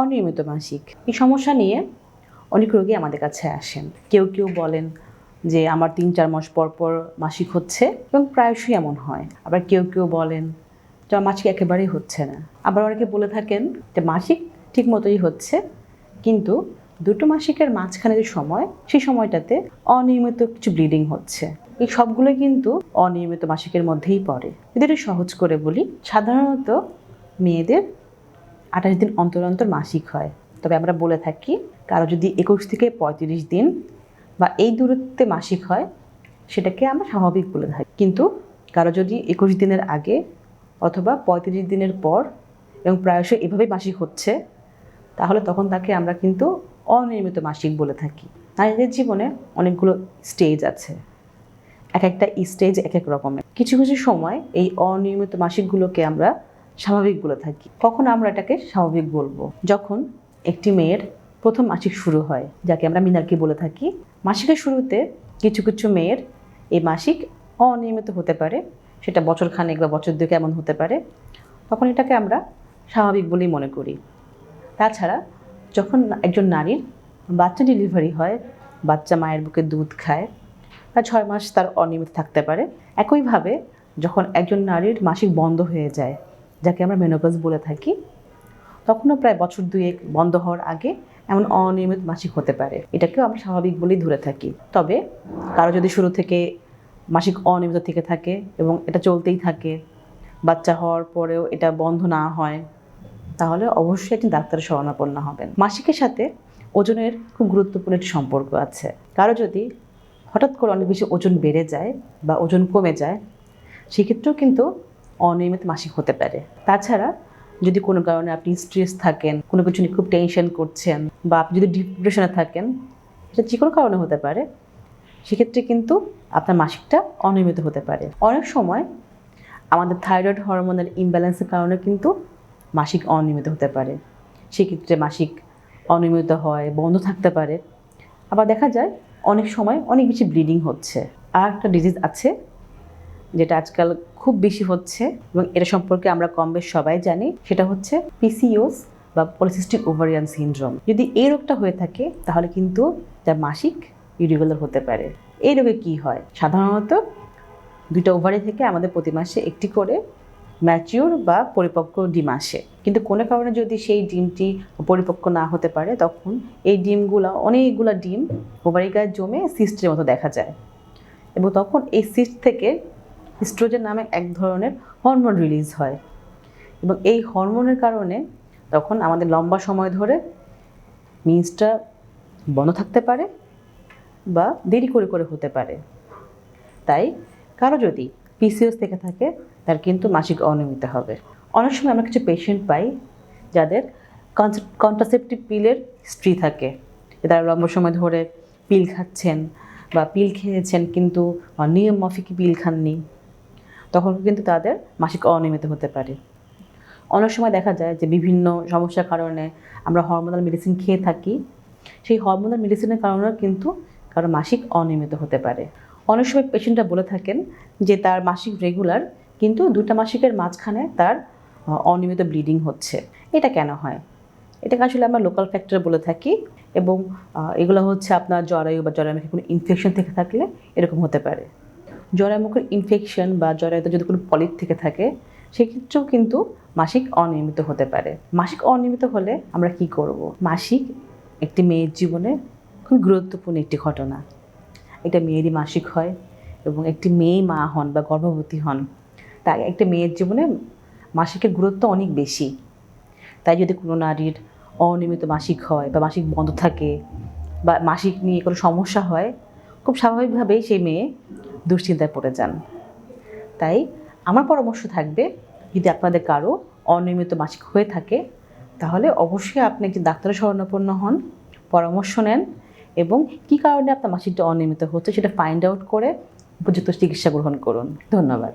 অনিয়মিত মাসিক এই সমস্যা নিয়ে অনেক রোগী আমাদের কাছে আসেন। কেউ কেউ বলেন যে আমার তিন চার মাস পর পর মাসিক হচ্ছে এবং প্রায়শই এমন হয়। আবার কেউ কেউ বলেন যে আমার মাসিক একেবারেই হচ্ছে না। আবার অনেকে বলে থাকেন যে মাসিক ঠিক মতোই হচ্ছে, কিন্তু দুটো মাসিকের মাঝখানে যে সময়, সেই সময়টাতে অনিয়মিত কিছু ব্লিডিং হচ্ছে। এই সবগুলো কিন্তু অনিয়মিত মাসিকের মধ্যেই পড়ে। যদি সহজ করে বলি, সাধারণত মেয়েদের আঠাশ দিন অন্তর অন্তর মাসিক হয়। তবে আমরা বলে থাকি, কারও যদি একুশ থেকে পঁয়ত্রিশ দিন বা এই দূরত্বে মাসিক হয়, সেটাকে আমরা স্বাভাবিক বলে থাকি। কিন্তু কারও যদি একুশ দিনের আগে অথবা পঁয়ত্রিশ দিনের পর এবং প্রায়শই এভাবেই মাসিক হচ্ছে, তাহলে তখন তাকে আমরা কিন্তু অনিয়মিত মাসিক বলে থাকি। নারীদের জীবনে অনেকগুলো স্টেজ আছে। এক একটা স্টেজ এক এক রকমের। কিছু কিছু সময় এই অনিয়মিত মাসিকগুলোকে আমরা স্বাভাবিক বলে থাকি। কখন আমরা এটাকে স্বাভাবিক বলব? যখন একটি মেয়ের প্রথম মাসিক শুরু হয়, যাকে আমরা মিনারকি বলে থাকি। মাসিকের শুরুতে কিছু কিছু মেয়ের এই মাসিক অনিয়মিত হতে পারে, সেটা বছর খানেক বা বছর দুয়েক এমন হতে পারে। তখন এটাকে আমরা স্বাভাবিক বলেই মনে করি। তাছাড়া যখন একজন নারীর বাচ্চা ডেলিভারি হয়, বাচ্চা মায়ের বুকে দুধ খায়, বা ছয় মাস তার অনিয়মিত থাকতে পারে, একইভাবে যখন একজন নারীর মাসিক বন্ধ হয়ে যায় যাকে আমরা মেনোপজ বলে থাকি, তখনও প্রায় বছর দুয়েক বন্ধ হওয়ার আগে এমন অনিয়মিত মাসিক হতে পারে। এটাকেও আমরা স্বাভাবিক বলেই ধরে থাকি। তবে কারও যদি শুরু থেকে মাসিক অনিয়মিত থেকে থাকে এবং এটা চলতেই থাকে, বাচ্চা হওয়ার পরেও এটা বন্ধ না হয়, তাহলে অবশ্যই একটি ডাক্তারের শরণাপন্ন হবেন। মাসিকের সাথে ওজনের খুব গুরুত্বপূর্ণ একটি সম্পর্ক আছে। কারও যদি হঠাৎ করে অনেক বেশি ওজন বেড়ে যায় বা ওজন কমে যায়, সেক্ষেত্রেও কিন্তু অনিয়মিত মাসিক হতে পারে। তাছাড়া যদি কোনো কারণে আপনি স্ট্রেস থাকেন, কোনো কিছু নিয়ে খুব টেনশন করছেন বা আপনি যদি ডিপ্রেশনে থাকেন এটা যে কোনো কারণে হতে পারে। সেক্ষেত্রে কিন্তু আপনার মাসিকটা অনিয়মিত হতে পারে। অনেক সময় আমাদের থাইরয়েড হরমোনের ইমব্যালেন্সের কারণে কিন্তু মাসিক অনিয়মিত হতে পারে। সেক্ষেত্রে মাসিক অনিয়মিত হয়, বন্ধ থাকতে পারে। আবার দেখা যায় অনেক সময় অনেক বেশি ব্লিডিং হচ্ছে। আর একটা ডিজিজ আছে যেটা আজকাল খুব বেশি হচ্ছে এবং এটা সম্পর্কে আমরা কম বেশ সবাই জানি, সেটা হচ্ছে পিসিওস বা পলিসিস্টিক ওভারিয়ান সিনড্রোম যদি এই রোগটা হয়ে থাকে, তাহলে কিন্তু তার মাসিক ইরেগুলার হতে পারে। এই রোগে কি হয়? সাধারণত দুইটা ওভারি থেকে আমাদের প্রতি মাসে একটি করে ম্যাচিওর বা পরিপক্ক ডিম আসে। কিন্তু কোনো কারণে যদি সেই ডিমটি পরিপক্ক না হতে পারে, তখন এই ডিমগুলো, অনেকগুলো ডিম ওভারি গায়ে জমে সিস্টের মতো দেখা যায়। এবং তখন এই সিস্ট থেকে স্ট্রোজেন নামে এক ধরনের হরমোন রিলিজ হয়। এবং এই হরমোনের কারণে তখন আমাদের লম্বা সময় ধরে মিন্সটা বন্ধ থাকতে পারে বা দেরি করে করে হতে পারে। তাই কারও যদি পিসিওস থেকে থাকে, তার কিন্তু মাসিক অনিয়মিত হবে। অনেক সময় আমরা কিছু পেশেন্ট পাই, যাদের কন্ট্রাসেপটিভ পিলের হিস্ট্রি থাকে। তারা লম্বা সময় ধরে পিল খাচ্ছেন বা পিল খেয়েছেন, কিন্তু নিয়ম মাফিক পিল খাননি। তখন কিন্তু তাদের মাসিক অনিয়মিত হতে পারে। অনেক সময় দেখা যায় যে বিভিন্ন সমস্যার কারণে আমরা হরমোনাল মেডিসিন খেয়ে থাকি। সেই হরমোনাল মেডিসিনের কারণেও কিন্তু কারও মাসিক অনিয়মিত হতে পারে। অনেক সময় পেশেন্টরা বলে থাকেন যে তার মাসিক রেগুলার কিন্তু দুটা মাসিকের মাঝখানে তার অনিয়মিত ব্লিডিং হচ্ছে। এটা কেন হয়? এটাকে আসলে আমরা লোকাল ফ্যাক্টর বলে থাকি এবং এগুলো হচ্ছে আপনার জরায়ু বা জরায়ুমুখে কোনো ইনফেকশন থেকে থাকলে এরকম হতে পারে। জরায়ুমুখের ইনফেকশন বা জরায়ুতে যদি কোনো পলিপ থেকে থাকে, সেক্ষেত্রেও কিন্তু মাসিক অনিয়মিত হতে পারে। মাসিক অনিয়মিত হলে আমরা কি করব? মাসিক একটি মেয়ের জীবনে খুব গুরুত্বপূর্ণ একটি ঘটনা। একটা মেয়েরই মাসিক হয় এবং একটি মেয়ে মা হন বা গর্ভবতী হন, তাই একটা মেয়ের জীবনে মাসিকের গুরুত্ব অনেক বেশি। তাই যদি কোনো নারীর অনিয়মিত মাসিক হয় বা মাসিক বন্ধ থাকে বা মাসিক নিয়ে কোনো সমস্যা হয়, খুব স্বাভাবিকভাবেই সেই মেয়ে দুশ্চিন্তায় পড়ে যান। তাই আমার পরামর্শ থাকবে, যদি আপনাদের কারও অনিয়মিত মাসিক হয়ে থাকে, তাহলে অবশ্যই আপনি একটি ডাক্তারের শরণাপন্ন হন, পরামর্শ নেন এবং কি কারণে আপনার মাসিকটা অনিয়মিত হচ্ছে সেটা ফাইন্ড আউট করে উপযুক্ত চিকিৎসা গ্রহণ করুন। ধন্যবাদ।